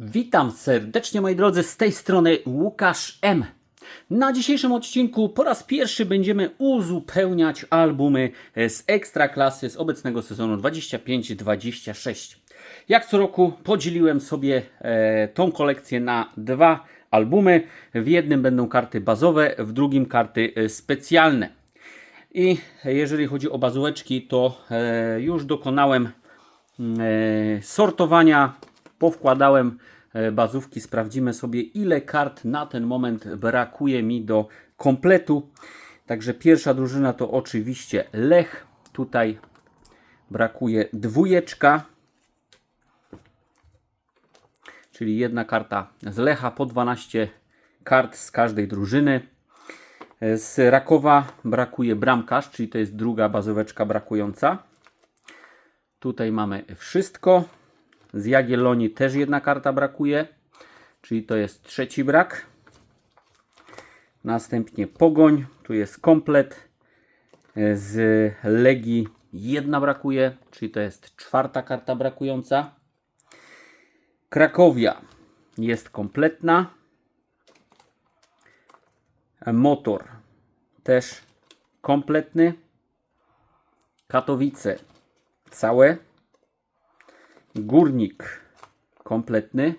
Witam serdecznie moi drodzy, z tej strony Łukasz M. Na dzisiejszym odcinku po raz pierwszy będziemy uzupełniać albumy z Ekstraklasy z obecnego sezonu 25-26. Jak co roku podzieliłem sobie e, tą kolekcję na dwa albumy. W jednym będą karty bazowe, w drugim karty e, specjalne. I jeżeli chodzi o bazóweczki, to e, już dokonałem e, sortowania, powkładałem e, bazówki, sprawdzimy sobie ile kart na ten moment brakuje mi do kompletu. Także pierwsza drużyna to oczywiście Lech. Tutaj brakuje dwójeczka, czyli jedna karta z Lecha po 12 kart z każdej drużyny. Z Rakowa brakuje bramkarz, czyli to jest druga bazóweczka brakująca. Tutaj mamy wszystko. Z Jagiellonii też jedna karta brakuje, czyli to jest trzeci brak. Następnie Pogoń, tu jest komplet. Z Legii jedna brakuje, czyli to jest czwarta karta brakująca. Krakowia jest kompletna. Motor też kompletny. Katowice całe. Górnik kompletny.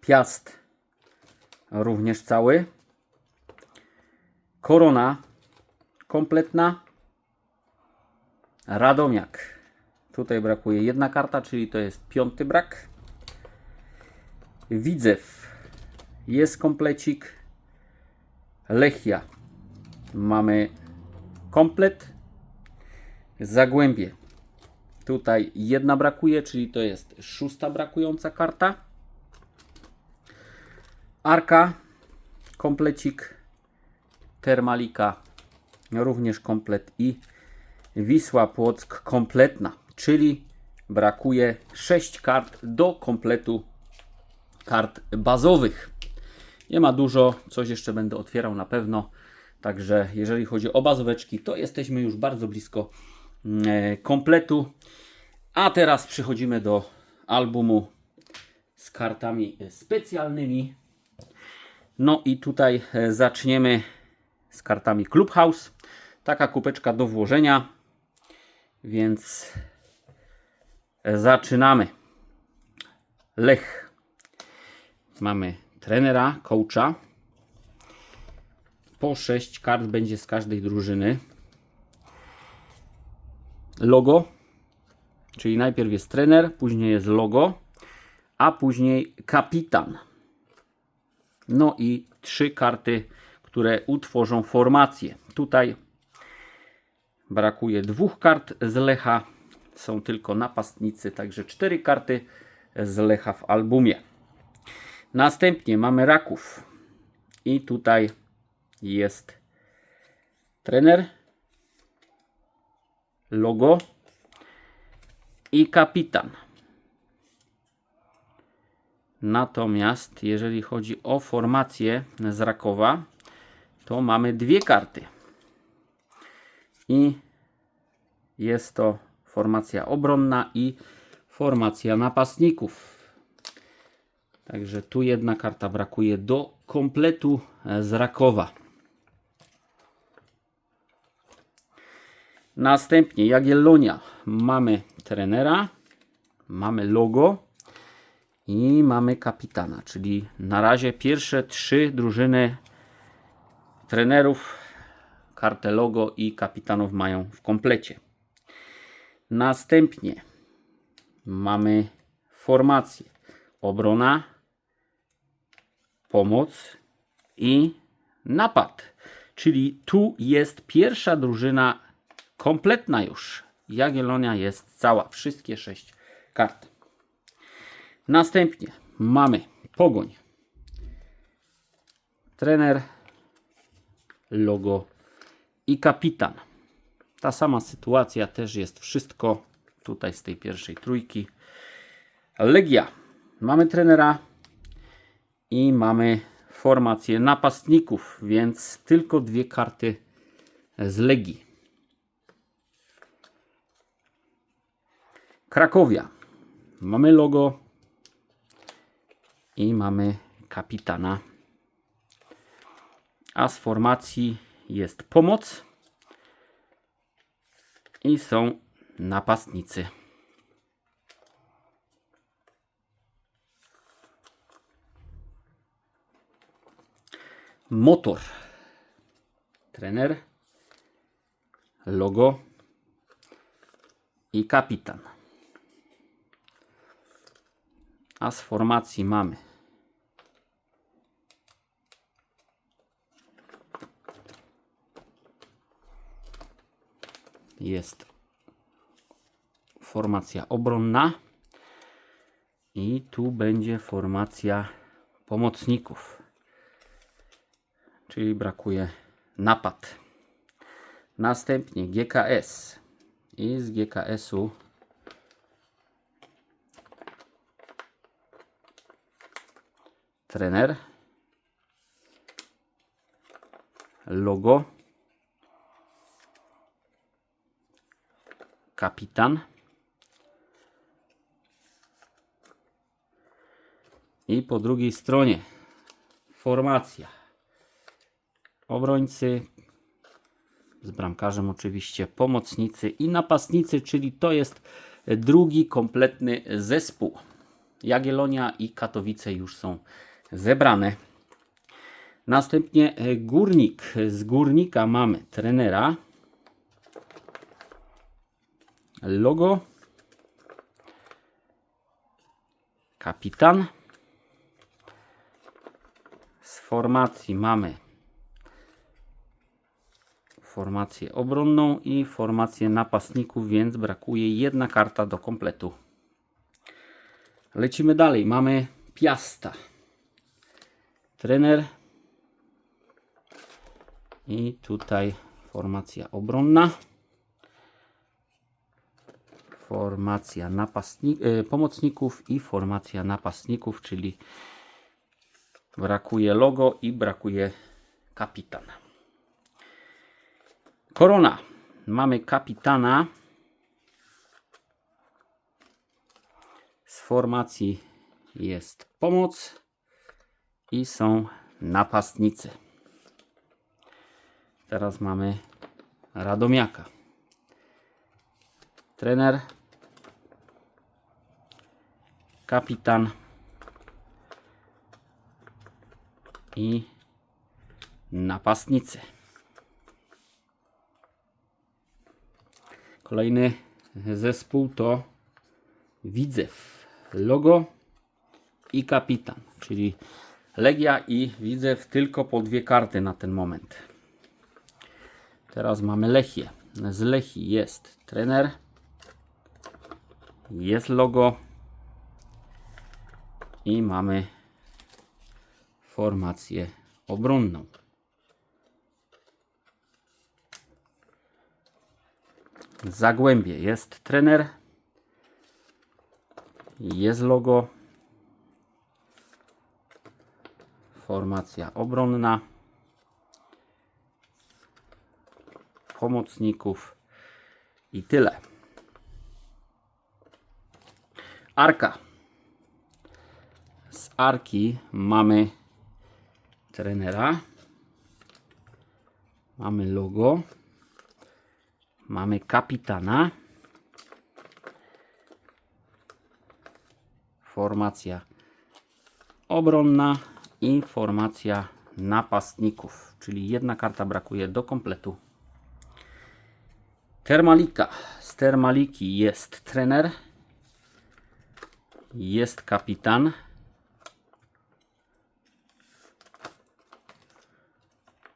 Piast również cały. Korona kompletna. Radomiak. Tutaj brakuje jedna karta, czyli to jest piąty brak. Widzew jest komplecik. Lechia mamy komplet. Zagłębie tutaj jedna brakuje, czyli to jest szósta brakująca karta. Arka komplecik. Termalika również komplet i Wisła Płock kompletna, czyli brakuje 6 kart do kompletu kart bazowych. Nie ma dużo, coś jeszcze będę otwierał na pewno. Także jeżeli chodzi o bazóweczki, to jesteśmy już bardzo blisko kompletu. A teraz przechodzimy do albumu z kartami specjalnymi. No i tutaj e, zaczniemy z kartami Clubhouse. Taka kupeczka do włożenia. Więc zaczynamy. Lech. Mamy trenera, coacha. Po 6 kart będzie z każdej drużyny. Logo, czyli najpierw jest trener, później jest logo, a później kapitan. No i trzy karty, które utworzą formację. Tutaj brakuje dwóch kart z Lecha. Są tylko napastnicy, także cztery karty z Lecha w albumie. Następnie mamy Raków. I tutaj jest trener, logo i kapitan. Natomiast jeżeli chodzi o formację z Rakowa, to mamy dwie karty. I jest to formacja obronna i formacja napastników. Także tu jedna karta brakuje do kompletu z Rakowa. Następnie Jagiellonia. Mamy trenera, mamy logo i mamy kapitana, czyli na razie pierwsze trzy drużyny trenerów, kartę logo i kapitanów mają w komplecie. Następnie mamy formację obrona, pomoc i napad. Czyli tu jest pierwsza drużyna kompletna już. Jagiellonia jest cała, wszystkie sześć kart. Następnie mamy Pogoń. Trener, logo i kapitan. Ta sama sytuacja też jest wszystko tutaj z tej pierwszej trójki. Legia. Mamy trenera i mamy formację napastników, więc tylko dwie karty z Legii. Krakowia. Mamy logo, i mamy kapitana. A z formacji jest pomoc i są napastnicy. Motor. Trener. Logo. I kapitan. A z formacji mamy. Jest formacja obronna. I tu będzie formacja pomocników, czyli brakuje napad. Następnie GKS i z GKS-u trener, logo, kapitan. I po drugiej stronie formacja. Obrońcy z bramkarzem oczywiście pomocnicy i napastnicy, czyli to jest drugi kompletny zespół. Jagiellonia i Katowice już są zebrane. Następnie e, Górnik. Z Górnika mamy trenera, logo, kapitan. Z formacji mamy formację obronną i formację napastników, więc brakuje jedna karta do kompletu. Lecimy dalej. Mamy Piasta. Trener. I tutaj formacja obronna. Formacja napastni e, pomocników i formacja napastników, czyli brakuje logo i brakuje kapitan. Korona. Mamy kapitana. Z formacji jest pomoc i są napastnicy. Teraz mamy Radomiaka. Trener, kapitan i napastnicy. Kolejny zespół to Widzew. Logo i kapitan, czyli Legia i Widzew tylko po dwie karty na ten moment. Teraz mamy Lechię. Z Lechii jest trener, jest logo i mamy formację obronną. Zagłębie jest trener, jest logo, formacja obronna, pomocników i tyle. Arka. Z Arki mamy trenera, mamy logo, mamy kapitana. Formacja obronna i formacja napastników, czyli jedna karta brakuje do kompletu. Termalika. Z Termaliki jest trener, jest kapitan,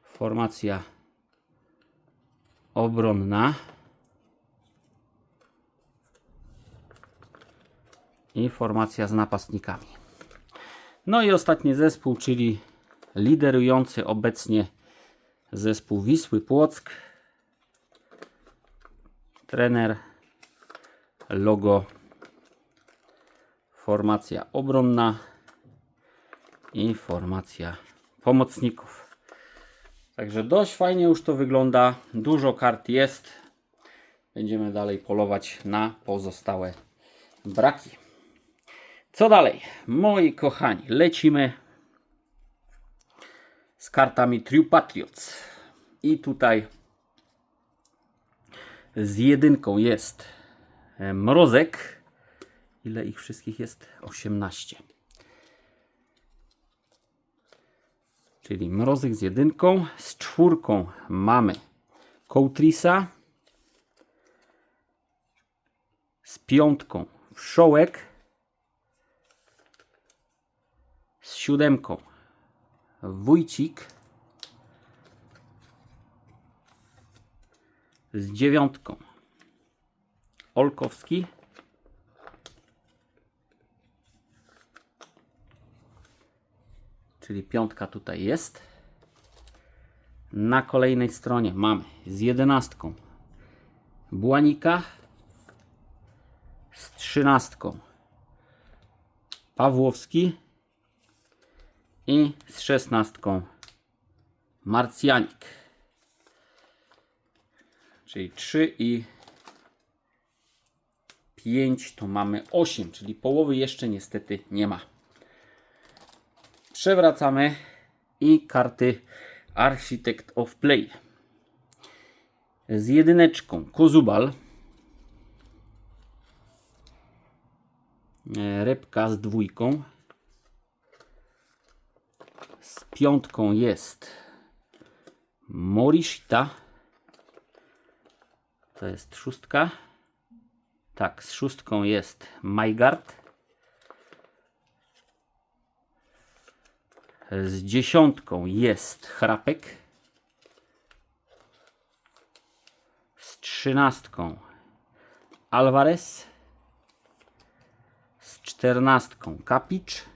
formacja obronna i formacja z napastnikami. No i ostatni zespół, czyli liderujący obecnie zespół Wisły Płock. Trener, logo, formacja obronna i formacja pomocników. Także dość fajnie już to wygląda. Dużo kart jest. Będziemy dalej polować na pozostałe braki. Co dalej? Moi kochani, lecimy z kartami True Patriots. I tutaj z jedynką jest e, Mrozek. Ile ich wszystkich jest? 18. Czyli Mrozek z jedynką. Z czwórką mamy Kołtrisa. Z piątką Wszołek. Z siódemką Wójcik. Z dziewiątką Olkowski. Czyli piątka tutaj jest. Na kolejnej stronie mamy z jedenastką Błanika. Z trzynastką Pawłowski. I z szesnastką Marcjanik. Czyli 3 i 5 to mamy 8, czyli połowy jeszcze niestety nie ma. Przewracamy i karty Architect of Play. Z jedyneczką Kozubal. E, Rybka z dwójką. Z piątką jest Morishita. To jest szóstka. Tak, z szóstką jest Majgard. Z dziesiątką jest Chrapek. Z trzynastką Alvarez. Z czternastką Kapicz.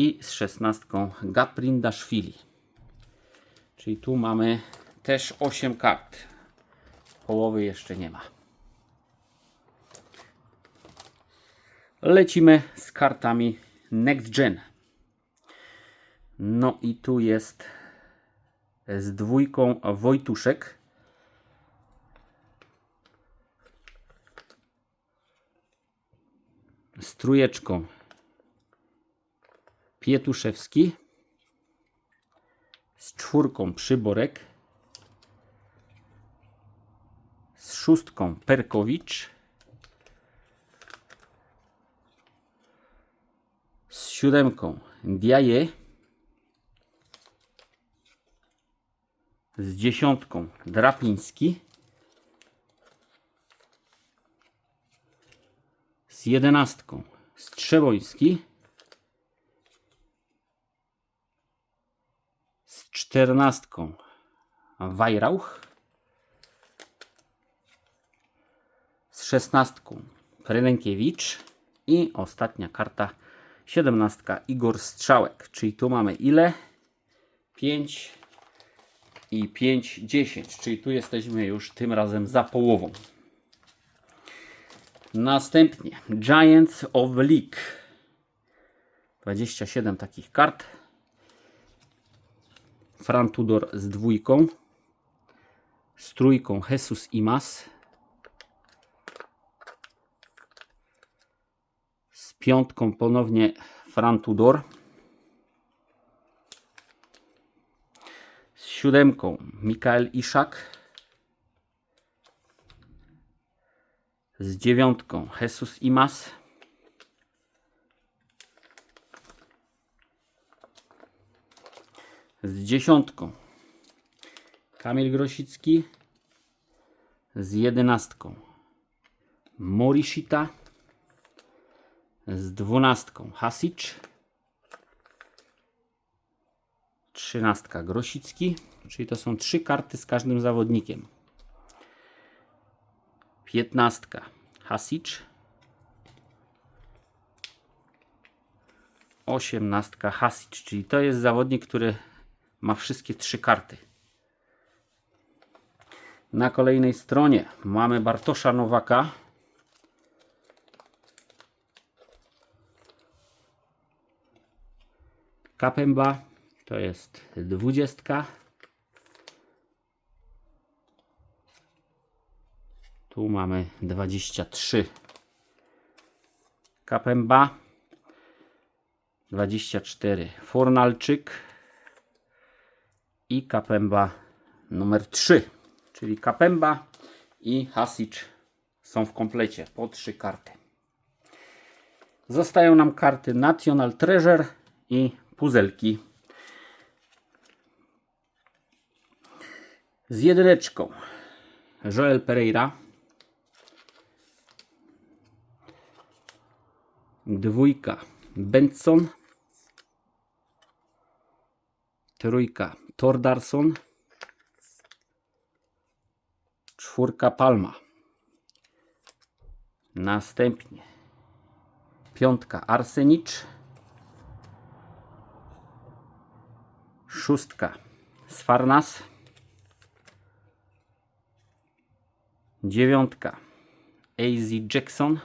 I z szesnastką Gaprindaszwili. Czyli tu mamy też 8 kart. Połowy jeszcze nie ma. Lecimy z kartami Next Gen. No i tu jest z dwójką Wojtuszek. Z trójeczką Pietuszewski. Z czwórką Przyborek. Z szóstką Perkowicz. Z siódemką Diaye. Z dziesiątką Drapiński. Z jedenastką Strzeboński. Z czternastką Wajrauch. Z szesnastką Krelenkiewicz. I ostatnia karta siedemnastka Igor Strzałek. Czyli tu mamy ile? 5 i 5, 10. Czyli tu jesteśmy już tym razem za połową. Następnie Giants of League. 27 takich kart. Fran Tudor z dwójką. Z trójką Jesus Imas. Z piątką ponownie Fran Tudor. Z siódemką Mikael Iszak. Z dziewiątką Jesus Imas. Z dziesiątką Kamil Grosicki. Z jedenastką Morishita. Z dwunastką Hasic. Trzynastka Grosicki. Czyli to są trzy karty z każdym zawodnikiem. Piętnastka Hasic. Osiemnastka Hasic, czyli to jest zawodnik, który ma wszystkie trzy karty. Na kolejnej stronie mamy Bartosza Nowaka. Kapemba to jest dwudziestka. Tu mamy 23 Kapemba 24 Fornalczyk i Kapemba numer 3 czyli Kapemba i Hasic są w komplecie po trzy karty. Zostają nam karty National Treasure i puzelki. Z jedyneczką Joel Pereira. Dwójka Benson trójka. Tordarson czwórka Palma. Następnie. Piątka Arsenicz szóstka Sfarnas dziewiątka AZ Jackson.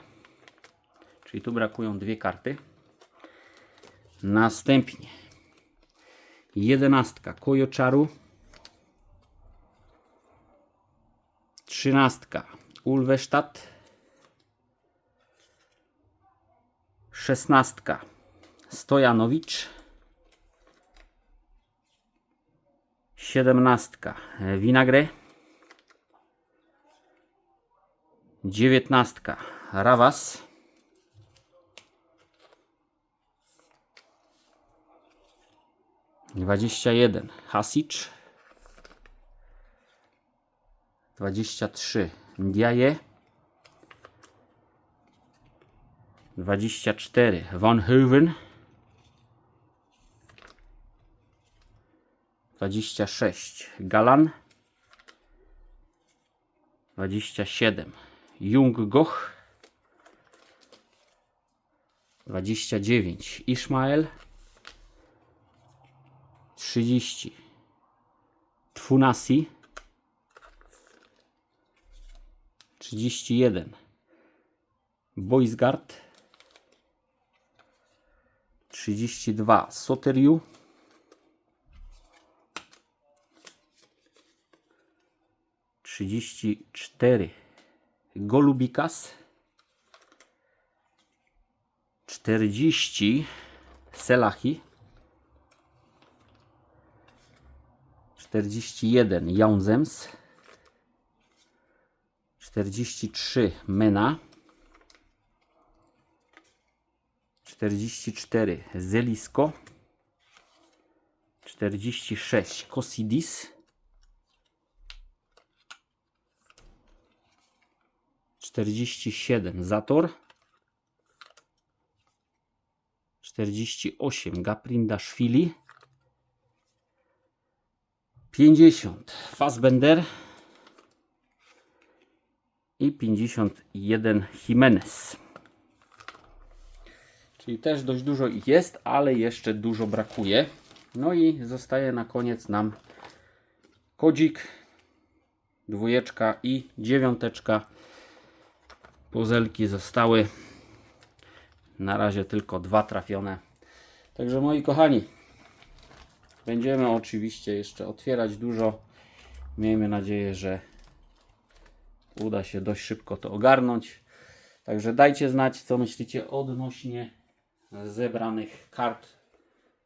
Czyli tu brakują dwie karty. Następnie jedenastka Kojoczaru trzynastka Ulwestadt szesnastka Stojanowicz. Siedemnastka Winagre. Dziewiętnastka Rawas dwadzieścia jeden. Hasic dwadzieścia trzy. Ndiaye. 24 Van Heuven 26 Galan. 27 Jung Goch. 29 Ishmael 30 Tfunasi 31 Boysgard 32 Soteriu trzydzieści cztery. Golubikas? czterdzieści. Selahi czterdzieści jeden Jaunzems czterdzieści trzy Mena 44 Zelisko 46 Kosidis 47 Zator 48 Gaprindaszwili 50 Fassbender i 51 Jimenez. Czyli też dość dużo ich jest, ale jeszcze dużo brakuje. No i zostaje na koniec nam kodzik, dwójeczka i dziewiąteczka. Puzelki zostały na razie tylko dwa trafione. Także moi kochani, będziemy oczywiście jeszcze otwierać dużo. Miejmy nadzieję, że uda się dość szybko to ogarnąć. Także dajcie znać, co myślicie odnośnie zebranych kart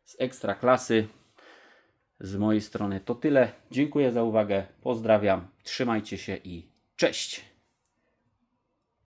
z ekstra klasy. Z mojej strony to tyle. Dziękuję za uwagę. Pozdrawiam. Trzymajcie się i cześć.